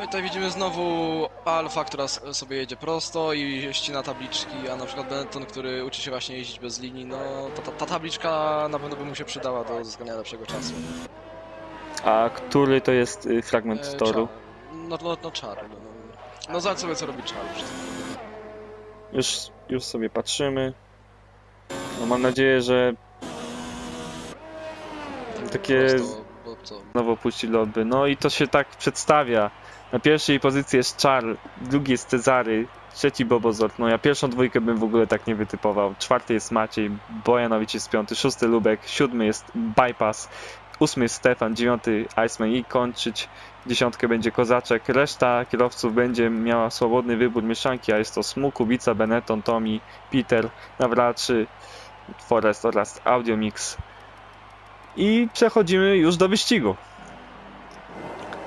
No i tutaj widzimy znowu Alfa, która sobie jedzie prosto i ścina tabliczki, a na przykład Benetton, który uczy się właśnie jeździć bez linii, no ta, ta, ta tabliczka na pewno by mu się przydała do uzyskania lepszego czasu. A który to jest y, fragment E, toru? Czar. No, no, no czar. No, no. no zobacz sobie co robi czar. już. Już, już sobie patrzymy. No mam nadzieję, że takie Prosto, bo co? znowu opuścili lobby. No i to się tak przedstawia. Na pierwszej pozycji jest Charles, drugi jest Cezary, trzeci Bobozor. No ja pierwszą dwójkę bym w ogóle tak nie wytypował. Czwarty jest Maciej, Bojanowicz jest piąty, szósty Lubek, siódmy jest Bypass, ósmy jest Stefan, dziewiąty Iceman i kończyć dziesiątkę będzie Kozaczek. Reszta kierowców będzie miała swobodny wybór mieszanki, a jest to Smu, Kubica, Benetton, Tommy, Peter, Nawraczy, Forest oraz Audiomix. I przechodzimy już do wyścigu.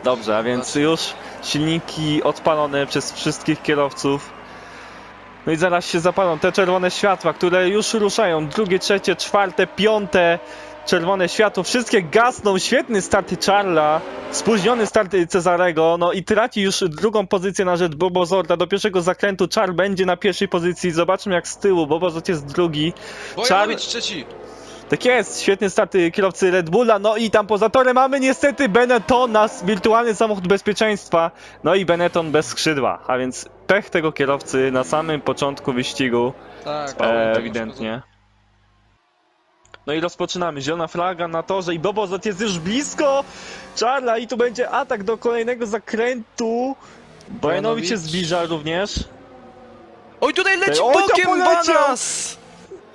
Dobrze, a więc już silniki odpalone przez wszystkich kierowców. No i zaraz się zapalą te czerwone światła, które już ruszają. Drugie, trzecie, czwarte, piąte czerwone światło. Wszystkie gasną. Świetny start Charla. Spóźniony start Cezarego. No i traci już drugą pozycję na rzecz Bobozorda. Do pierwszego zakrętu Charles będzie na pierwszej pozycji. Zobaczmy jak z tyłu. Bobozord jest drugi. Bojanowicz trzeci! Tak jest, świetny start y, kierowcy Red Bulla, no i tam poza torem mamy niestety Benettona, wirtualny samochód bezpieczeństwa, no i Benetton bez skrzydła, a więc pech tego kierowcy na samym początku wyścigu, Tak, e, ewidentnie. No i rozpoczynamy, zielona flaga na torze i Bobozot jest już blisko Charla i tu będzie atak do kolejnego zakrętu. Bojanowicz się zbliża również. Oj, tutaj leci Oj, bokiem! Banas!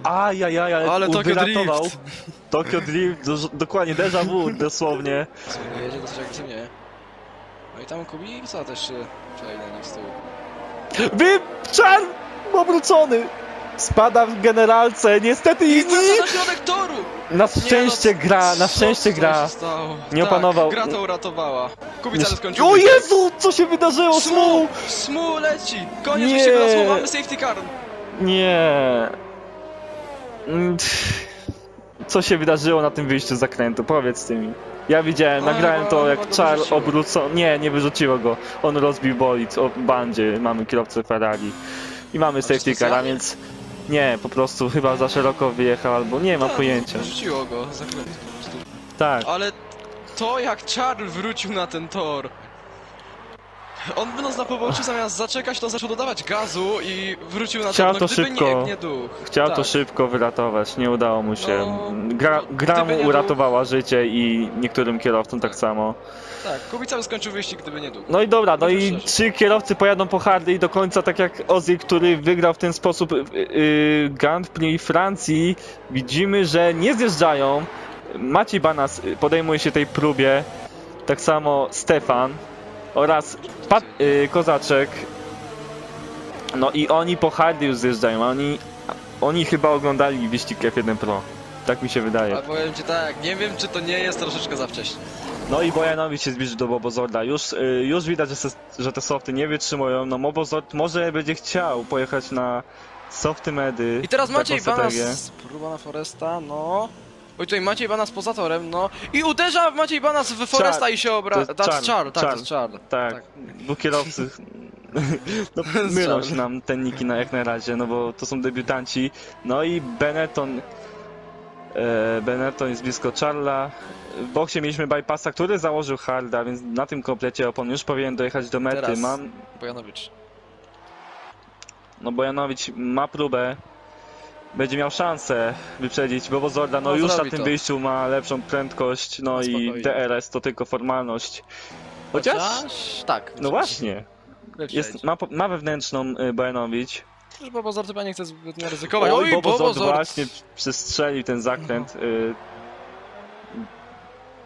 Ajajaj, ale, Ale Tokio wyratował. Drift! Tokio Drift, do, dokładnie déjà vu dosłownie. Słuchaj, jedzie dosyć agresywnie. No i tam Kubica też się przejdzie na nich z tyłu. Wy... Czar... obrócony! Spada w generalce, niestety i... Wraca na środek toru! Na Nie szczęście no, gra, na co szczęście gra. się stało? Nie tak, opanował. gra to uratowała. Kubica skończył. O. Jezu, co się wydarzyło, Smu! Smu? Smu leci! Koniec Nie. wyścigu na Smu, mamy safety car! Nie. Mm. Co się wydarzyło na tym wyjściu z zakrętu? Powiedz ty mi. Ja widziałem, nagrałem to jak Czar obrócono. Nie, nie wyrzuciło go. On rozbił bolid o bandzie. Mamy kierowcę Ferrari. I mamy safety car, a specjalnie? więc... Nie, po prostu chyba za szeroko wyjechał albo nie mam Tak, pojęcia. Rzuciło go za zakręt po prostu. Tak. Ale to jak Charles wrócił na ten tor. On będąc na poboczu zamiast zaczekać, to zaczął dodawać gazu i wrócił na Chciał. No, to gdyby szybko. nie, duch. Chciał tak. to szybko wyratować, nie udało mu się. No, Gra, gra mu uratowała życie i niektórym kierowcom tak Tak. samo. Tak, Kubica by skończył wyścig, gdyby nie duch. No i dobra, no i trzy kierowcy pojadą po Hardy do końca, tak jak Ozzy, który wygrał w ten sposób yy, yy, Grand Prix Francji. Widzimy, że nie zjeżdżają. Maciej Banas y, podejmuje się tej próbie. Tak samo Stefan oraz Pat, yy, Kozaczek. No i oni po Hardy już zjeżdżają, a oni, oni chyba oglądali wyścig F1 Pro. Tak mi się wydaje. Ale powiem ci tak, nie wiem czy to nie jest troszeczkę za wcześnie. No i Bojanowicz się zbliżył do Bobozorda. Już, y, już widać, że, se, że te softy nie wytrzymują. No Bobozord może będzie chciał pojechać na softy medy. I teraz Maciej. Banas, próba na Foresta, no. Oj, tutaj Maciej Banas poza torem, no. I uderza Maciej Banas w Foresta i się obra... To Czar, Czar, tak, Czar. jest Czar. Tak, tak. bo kierowcy no, mylą Czar. się nam te niki na, jak na razie, no bo to są debiutanci. No i Benetton e, Benetton jest blisko Charla. W boksie mieliśmy bypassa, który założył Harda, więc na tym komplecie opon już powinien dojechać do mety. Teraz. Mam, Bojanowicz. No Bojanowicz ma próbę. Będzie miał szansę wyprzedzić Bobozorda. No, No, już na tym to. wyjściu ma lepszą prędkość. No No, i. DRS to tylko formalność. Chociaż. Tak. No właśnie. Jest, ma, ma wewnętrzną y, Bojanowicz. Już Bobozor chyba nie chce zbytnio ryzykować. Oj, Oj, Bobozord Bobozor! właśnie przestrzelił ten zakręt. Y...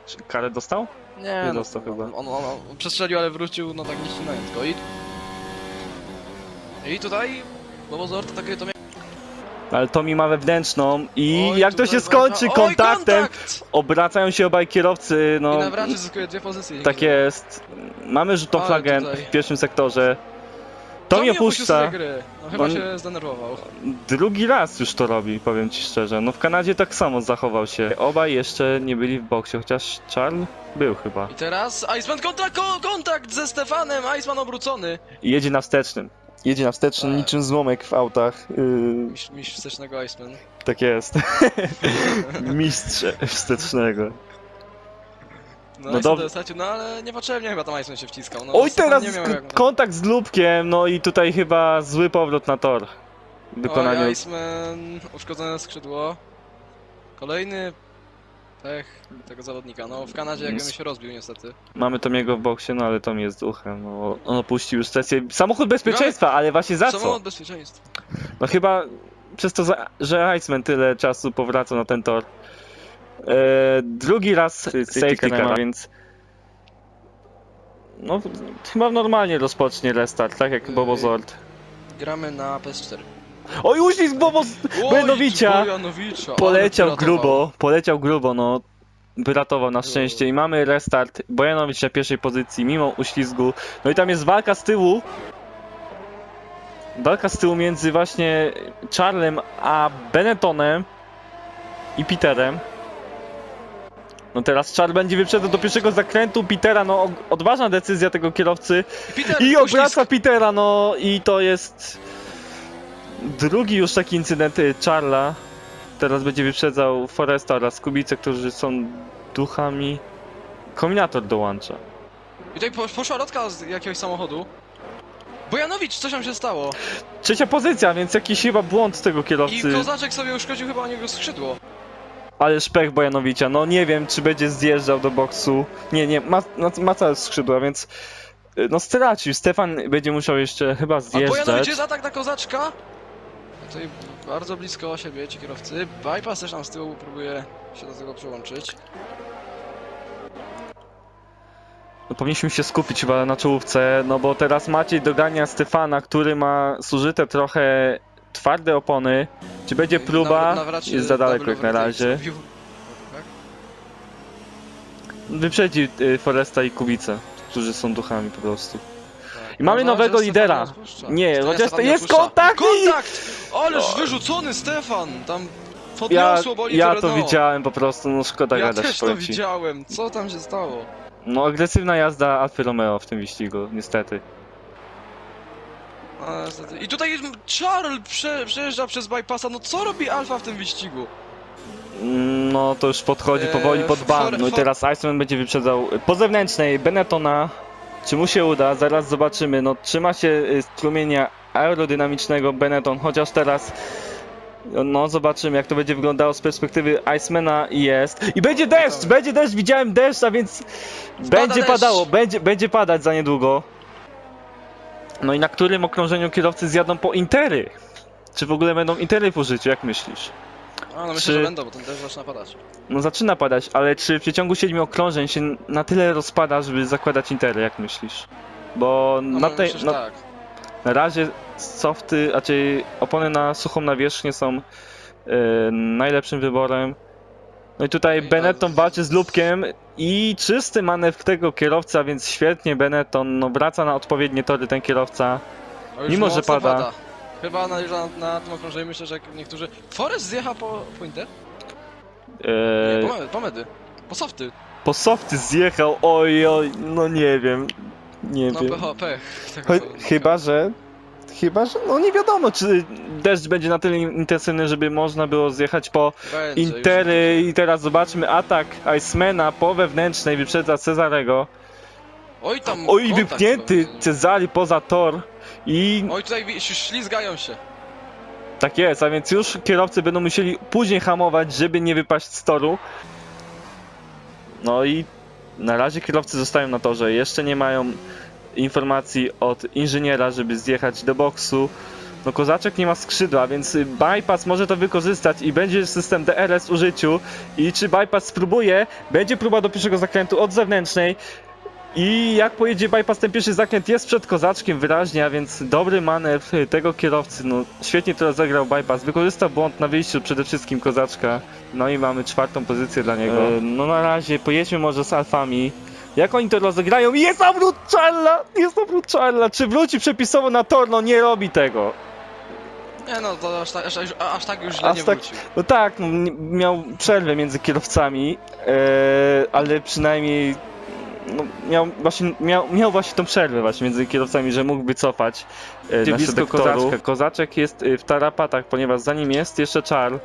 Czy Karę dostał? Nie, Nie no, dostał chyba. On, on, on przestrzelił, ale wrócił, no tak nie ścinając go. I, I tutaj Bobozor to takie to miał... Ale Tomi ma wewnętrzną i Oj, jak to tutaj się skończy walka- kontaktem, Oj, kontakt! obracają się obaj kierowcy. No. I zyskuje dwie pozycje. Tak jest. Mamy Ale flagę tutaj- w pierwszym sektorze. To mnie opuścił sobie puszcza. gry. No chyba On- się zdenerwował. Drugi raz już to robi, powiem ci szczerze. No w Kanadzie tak samo zachował się. Obaj jeszcze nie byli w boksie, chociaż Charles był chyba. I teraz Iceman kontakt, ko kontakt ze Stefanem, Iceman obrócony. Jedzie na wstecznym. Jedzie na wstecznym Tak. niczym złomek w autach. Yy, Mistrz, mistrz wstecznego Iceman. tak jest. Mistrz wstecznego. No, No no, dob- stracił, no ale niepotrzebnie chyba tam Iceman się wciskał. No, Oj, teraz nie miał k- jak... kontakt z Lubkiem, no i tutaj chyba zły powrót na tor. W wykonaniu. Oj, Iceman, uszkodzone skrzydło. Kolejny pech tego zawodnika. No w Kanadzie jakby Jest- się rozbił niestety. Mamy Tomiego w boksie, no ale Tom jest duchem. No, on opuścił już sesję. Samochód bezpieczeństwa, ale właśnie za co? Samochód bezpieczeństwa. No chyba przez to, za- że Iceman tyle czasu powraca na ten tor. E, drugi raz safety car, więc... No, chyba normalnie rozpocznie restart, tak jak Bobo Yy. Zord. Gramy na PS4. Oj, uścisk Bobo Bojanowicza! Bojanowicza! Poleciał grubo, poleciał grubo, no. Wyratował na szczęście i mamy restart. Bojanowicz na pierwszej pozycji, mimo uślizgu. No i tam jest walka z tyłu. Walka z tyłu między właśnie Charlem a Benettonem i Peterem. No teraz Charles będzie wyprzedzał do pierwszego zakrętu Petera, no odważna decyzja tego kierowcy. Peter, I obraca Petera, no i to jest drugi już taki incydent y, Charla. Teraz będzie wyprzedzał Foresta oraz Kubice, którzy są duchami. Kombinator dołącza. I tutaj po- poszła lotka z jakiegoś samochodu. Bojanowicz, coś tam się stało. Trzecia pozycja, więc jakiś chyba błąd tego I kierowcy. Kozaczek sobie uszkodził chyba o niego skrzydło. Ale szpech Bojanowicza, no nie wiem czy będzie zjeżdżał do boksu. Nie, nie, ma, no, ma całe skrzydła, więc y, no stracił. Stefan będzie musiał jeszcze chyba A Bojanowicz jest atak na Kozaczka. Tutaj bardzo blisko siebie ci kierowcy. Bypass też tam z tyłu próbuje się do tego przyłączyć. No, powinniśmy się skupić chyba na czołówce, no bo teraz Maciej dogania Stefana, który ma zużyte trochę twarde opony. Czy będzie próba? Nawracie Jest za daleko jak na razie. Wyprzedzi y, Foresta i Kubice, którzy są duchami po prostu. I mamy Mam nadzieję, nowego Stefan lidera. Nie, chociaż to nie jest odpuszcza. kontakt Kontakt! Ależ O. wyrzucony Stefan! Tam Ja, podniosło boli ja to Renault. widziałem po prostu, no szkoda Ja gadać też to powiem ci. widziałem. Co tam się stało? No agresywna jazda Alfy Romeo w tym wyścigu, niestety. A, niestety. I tutaj Charles prze, przejeżdża przez bypassa. No co robi Alfa w tym wyścigu? Mm, No to już podchodzi Eee, powoli pod ban. for- No i for- teraz Iceman będzie wyprzedzał po zewnętrznej Benettona. Czy mu się uda? Zaraz zobaczymy. No trzyma się y, strumienia aerodynamicznego Benetton, chociaż teraz no zobaczymy jak to będzie wyglądało z perspektywy Icemana i jest. I będzie deszcz! Będzie deszcz, widziałem deszcz, a więc będzie deszcz. padało, będzie, będzie padać za niedługo. No i na którym okrążeniu kierowcy zjadą po Intery? Czy w ogóle będą Intery po życiu, jak myślisz? A, no myślę, Czy- że będą, bo ten też zaczyna padać. No zaczyna padać, ale czy w przeciągu 7 okrążeń się na tyle rozpada, żeby zakładać intery, jak myślisz? Bo No, na, myślę, tej, że na, tak. na razie softy, raczej opony na suchą nawierzchnię są e, najlepszym wyborem. No i tutaj Okej, Benetton a- walczy z Lubkiem i czysty manewr tego kierowca, więc świetnie Benetton, no wraca na odpowiednie tory ten kierowca. No już Mimo, że mocno pada. Chyba na, na, na tym okrążeniu myślę, że niektórzy... Forest zjechał po, po Inter? E, Nie, po, po medy. Po softy. po softy zjechał, oj, oj, no nie wiem, nie No wiem. pech, pech. Tego Cho- Chyba, że. Chyba, że. No nie wiadomo, czy deszcz będzie na tyle intensywny, żeby można było zjechać po Będzie, już- Intery. I teraz zobaczmy atak Icemana po wewnętrznej, wyprzedza Cezarego. Oj tam Oj, kontakt wypchnięty. Cezary poza tor. I Oj tutaj wi- ślizgają się. tak jest, a więc już kierowcy będą musieli później hamować, żeby nie wypaść z toru. No i na razie kierowcy zostają na torze. Jeszcze nie mają informacji od inżyniera, żeby zjechać do boksu. No Kozaczek nie ma skrzydła, więc y, bypass może to wykorzystać i będzie system DRS w użyciu. I czy bypass spróbuje? Będzie próba do pierwszego zakrętu od zewnętrznej. I jak pojedzie bypass, ten pierwszy zakręt jest przed Kozaczkiem wyraźnie, a więc dobry manewr tego kierowcy. No świetnie to rozegrał bypass. Wykorzystał błąd na wyjściu przede wszystkim Kozaczka. No i mamy czwartą pozycję dla niego. no na razie pojedźmy może z Alfami. Jak oni to rozegrają? Jest obrót Charla! Jest obrót Charla! Czy wróci przepisowo na tor? No nie robi tego. Nie no, to aż tak, aż, aż, aż tak już źle Aż nie tak- wrócił. No tak, no, miał przerwę między kierowcami, e, ale przynajmniej no, miał, właśnie, miał, miał właśnie tą przerwę właśnie między kierowcami, że mógł wycofać e, na blisko Kozaczka. Kozaczek jest e, w tarapatach, ponieważ za nim jest jeszcze Charles.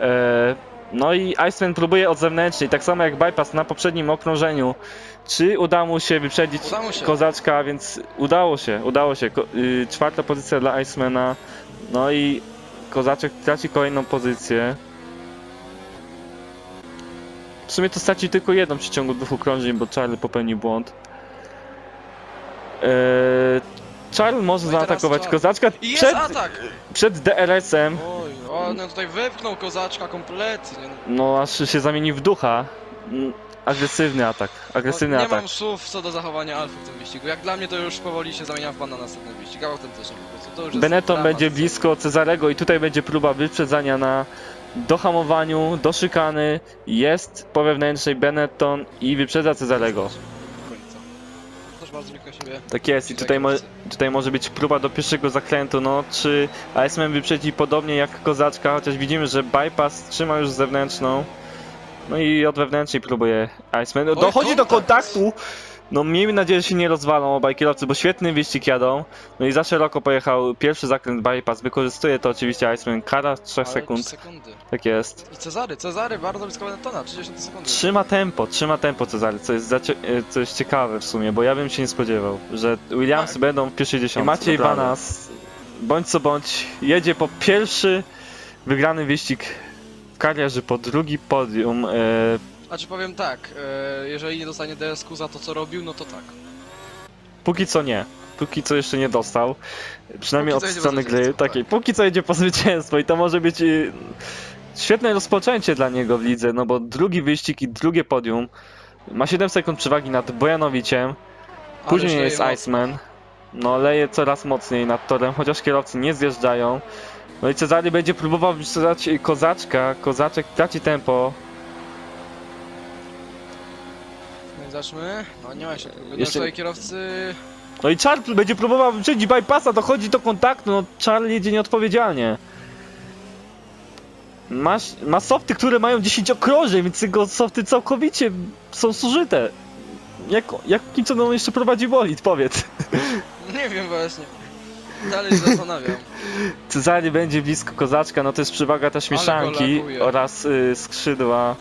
E, no i Iceman próbuje od zewnętrznej, tak samo jak bypass na poprzednim okrążeniu. Czy uda mu się wyprzedzić Udało się. Kozaczka, więc udało się, udało się. Ko y, czwarta pozycja dla Icemana. No i Kozaczek traci kolejną pozycję. W sumie to straci tylko jedną w przeciągu dwóch okrążeń, bo Charlie popełnił błąd. Eee, Charles może No i teraz zaatakować Charles. Kozaczka I jest przed, atak! przed DRS-em. Oj, on tutaj wepchnął kozaczka kompletnie. No aż się zamieni w ducha. Mm, Agresywny atak, agresywny No, nie atak. mam słów co do zachowania Alfy w tym wyścigu. Jak dla mnie to już powoli się zamienia w pan na następny wyścig, autentycznie po prostu. To już jest Benetton dramat. będzie blisko Cezarego i tutaj będzie próba wyprzedzania na dohamowaniu, do szykany. Jest po wewnętrznej Benetton i wyprzedza Cezarego. Końca. Też bardzo blisko siebie. Tak jest i tutaj, mo tutaj może być próba do pierwszego zakrętu. No, czy ASM wyprzedzi podobnie jak Kozaczka, chociaż widzimy, że bypass trzyma już zewnętrzną. No i od wewnętrznej próbuje Iceman. Dochodzi do kontakt! kontaktu. No miejmy nadzieję, że się nie rozwalą obaj kierowcy, bo świetny wyścig jadą. No i za szeroko pojechał pierwszy zakręt bypass. Wykorzystuje to oczywiście Iceman. Kara 3 Ale sekund. sekundy. Tak jest. I Cezary, Cezary bardzo blisko Benettona, 30 sekundy. Trzyma tempo, trzyma tempo Cezary, co jest, e, co jest ciekawe w sumie, bo ja bym się nie spodziewał, że Williamsy Tak. będą w pierwszej dziesiątce. Maciej naprawdę. Vanas, bądź co bądź, jedzie po pierwszy wygrany wyścig w karierze, po drugi podium. E, A czy powiem tak, e, jeżeli nie dostanie DSQ za to co robił, no to tak. póki co nie. Póki co jeszcze nie dostał. Przynajmniej Póki co od jedzie po strony gry. zwycięstwo, Takiej. Póki co jedzie po zwycięstwo i to może być y, świetne rozpoczęcie dla niego w lidze, no bo drugi wyścig i drugie podium ma 7 sekund przewagi nad Bojanowiciem. Później jest mocno. Iceman. No leje coraz mocniej nad torem, chociaż kierowcy nie zjeżdżają. No i Cezary będzie próbował wyprzedzać Kozaczka. Kozaczek traci tempo. I zacznijmy. No nie ma się. No Jeszcze- tutaj kierowcy... No i Charles będzie próbował wyprzedzić bypassa, dochodzi do kontaktu, no Charles jedzie nieodpowiedzialnie. Masz, ma softy, które mają 10 okrążeń, więc jego softy całkowicie są zużyte. Jak, jakim cudem on jeszcze prowadzi bolid, powiedz. Nie wiem właśnie. Dalej się zastanawiam. Cezary będzie blisko kozaczka, no to jest przewaga też Ale go oraz y, skrzydła.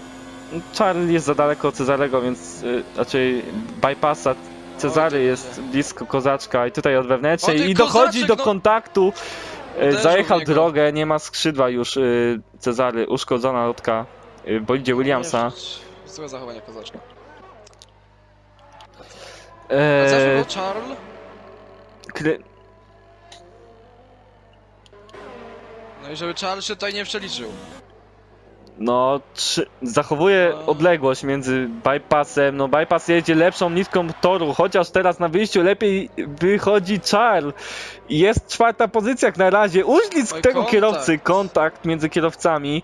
Charles jest za daleko od Cezarego, więc y, raczej bypassa Cezary jest blisko kozaczka i tutaj od O, wewnętrznej ty i dochodzi kozaczek, do no! kontaktu. Y, Uderzył Zajechał niego. drogę, nie ma skrzydła już y, Cezary, uszkodzona lotka y, bolidzie Williamsa. Złe zachowanie kozaczka. Eee, Charles. kry- No i żeby Charles się tutaj nie przeliczył. No, trzy, zachowuje No. odległość między bypassem. No, bypass jedzie lepszą nitką toru, chociaż teraz na wyjściu lepiej wychodzi Charles. I Jest czwarta pozycja jak na razie. Oj, tego kontakt. kierowcy, kontakt między kierowcami.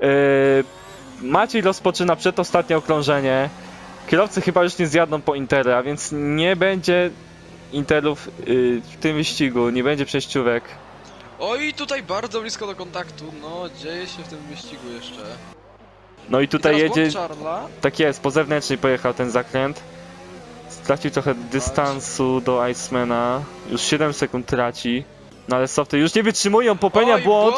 Yy, Maciej rozpoczyna przedostatnie okrążenie. Kierowcy chyba już nie zjadą po Interę, a więc nie będzie Interów yy, w tym wyścigu, nie będzie przejściówek. Oj, tutaj bardzo blisko do kontaktu. No, dzieje się w tym wyścigu jeszcze. No i tutaj I teraz jedzie. błąd Charlesa. Tak jest, po zewnętrznej pojechał ten zakręt. Stracił trochę dystansu do Icemana. Już 7 sekund traci. No ale softy już nie wytrzymują, popełnia Oj, błąd.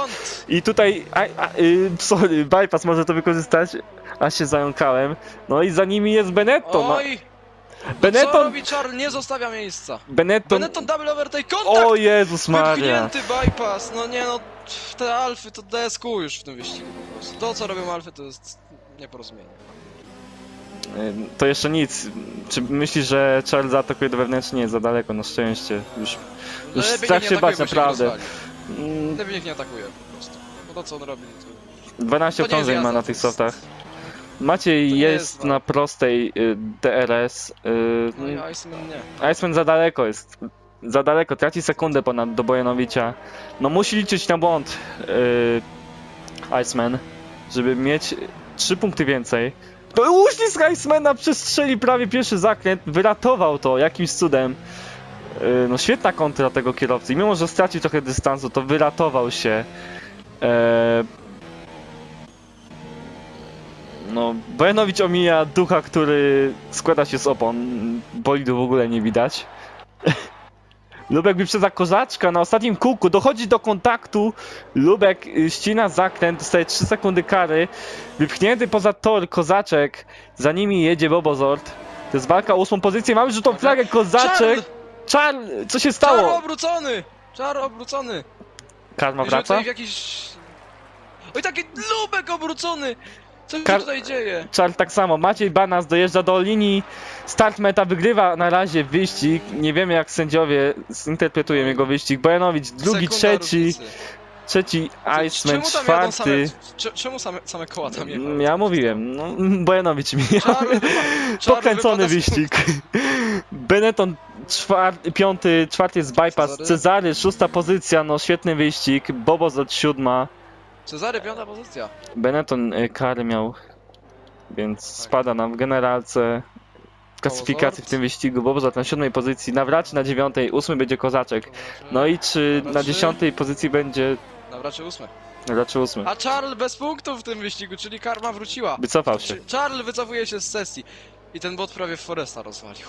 I tutaj, a, a, y, sorry, bypass może to wykorzystać. A się zająkałem. No i za nimi jest Benetton. No, Oj! Co Benetton, robi Charles? Nie zostawia miejsca. Benetton. Benetton double overtake, kontakt! O Jezus Maria. Wypchnięty bypass, no nie no, te alfy to DSQ już w tym wyścigu po prostu. To co robią alfy to jest nieporozumienie. Y, To jeszcze nic. Czy myślisz, że Charles zaatakuje do wewnętrznej? Nie, za daleko, na szczęście. Już, już Lepiej strach niech się nie bać, atakuje, bo naprawdę. rozwali. Mm, Lepiej niech nie atakuje po prostu. Bo to co on robi, to... 12 To nie jest okrążeń ma jazda, na to tych jest- softach. Maciej to jest, jest, no. na prostej y, DRS. Y, No i Iceman nie. Iceman za daleko jest. Za daleko, traci sekundę ponad do Bojanowicza. No musi liczyć na błąd y, Iceman, żeby mieć 3 punkty więcej. Uścisk Icemana przestrzeli prawie pierwszy zakręt, wyratował to jakimś cudem. Yy, No świetna kontra tego kierowcy. I mimo, że stracił trochę dystansu, to wyratował się. Eee... No, Bojanowicz omija ducha, który składa się z opon. Bolidu w ogóle nie widać. Lubek wyprzedza kozaczka na ostatnim kółku, dochodzi do kontaktu. Lubek y, ścina zakręt, dostaje 3 sekundy kary. Wypchnięty poza tor kozaczek, za nimi jedzie Bobozord. To jest walka o ósmą pozycję, mamy żółtą flagę, kozaczek. Czar, co się Czar stało? obrócony! Czar obrócony! Karma wraca? tutaj w jakiś... Oj, taki lubek obrócony! Co się Kar- tutaj dzieje? Czar tak samo. Maciej Banas dojeżdża do linii. Start meta wygrywa na razie wyścig. Nie wiemy jak sędziowie zinterpretują jego wyścig. Bojanowicz drugi, Sekunda trzeci, różnicy. trzeci Iceman Czemu tam jadą same, czwarty. cze- czemu same, same koła tam jechały? Mm, Ja mówiłem, no, Bojanowicz mi. Czar, wypa- czar Pokręcony wypada z wyścig. Benetton piąty, czwarty jest bypass. Cezary? Cezary, szósta pozycja, no świetny wyścig. Bobo od siódma. Cezary, piąta pozycja. Benetton y, kary miał, więc spada nam w generalce. W klasyfikacji w tym wyścigu Bobozat na siódmej pozycji, Nawraczy na dziewiątej, ósmy będzie Kozaczek. No i czy na Nawraczy? dziesiątej pozycji będzie Nawraczy ósme. raczej ósmy? A Charles bez punktów w tym wyścigu, czyli karma wróciła. Wycofał się. Czy- Charles wycofuje się z sesji. I ten bot prawie Foresta rozwalił.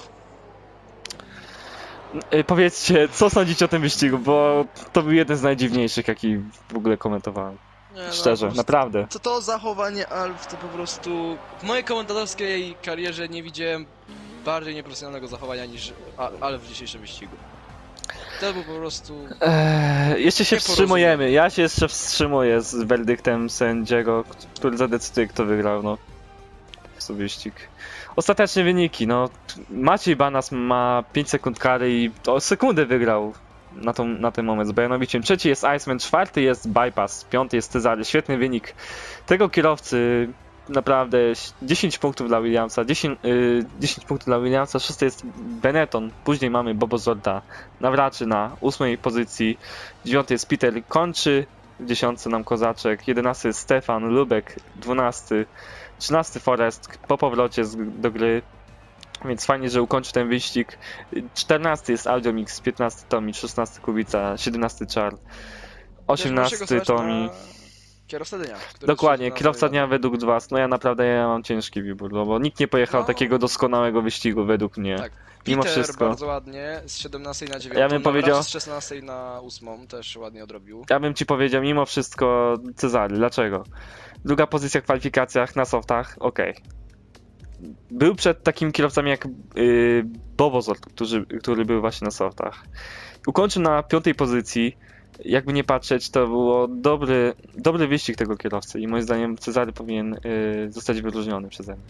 Y, Powiedzcie, co sądzicie o tym wyścigu, bo to był jeden z najdziwniejszych, jaki w ogóle komentowałem. Nie, no, Szczerze, prostu- naprawdę. To to zachowanie Alf to po prostu... W mojej komentatorskiej karierze nie widziałem bardziej nieprofesjonalnego zachowania niż A- Alf w dzisiejszym wyścigu. To był po prostu... Eee, jeszcze się Nie wstrzymujemy. Ja się jeszcze wstrzymuję z werdyktem sędziego, który zadecyduje, kto wygrał, no. Co wyścig. Ostateczne wyniki, no. Maciej Banas ma 5 sekund kary i o sekundę wygrał na, tą, na ten moment z. Trzeci jest Iceman, czwarty jest Bypass, piąty jest Cezary. Świetny wynik tego kierowcy. Naprawdę 10 punktów dla Williamsa, 10, y, 10 punktów dla Williamsa, szósty jest Benetton, później mamy Bobo Zorda, Nawraczy na ósmej pozycji, dziewiąty jest Peter Kończy, w dziesiątce nam Kozaczek, jedenasty jest Stefan Lubek, dwunasty, trzynasty Forest po powrocie z, do gry, więc fajnie, że ukończy ten wyścig. Czternasty jest Audiomix, piętnasty Tomi, szesnasty Kubica, siedemnasty Czar, osiemnasty Tomi. Kierowca dnia. Dokładnie, kierowca zawód. dnia według was. No ja naprawdę ja mam ciężki wybór, no bo nikt nie pojechał No. takiego doskonałego wyścigu według mnie. Tak. Mimo Peter wszystko. bardzo ładnie, z 17 na 9. Ja bym powiedział- Z 16 na 8 też ładnie odrobił. Ja bym ci powiedział, mimo wszystko Cezary. Dlaczego? Druga pozycja w kwalifikacjach na softach, okej. Był przed takimi kierowcami jak yy, który, który był właśnie na softach. Ukończył na piątej pozycji. Jakby nie patrzeć, to było dobry, dobry wyścig tego kierowcy i moim zdaniem Cezary powinien yy, zostać wyróżniony przeze mnie.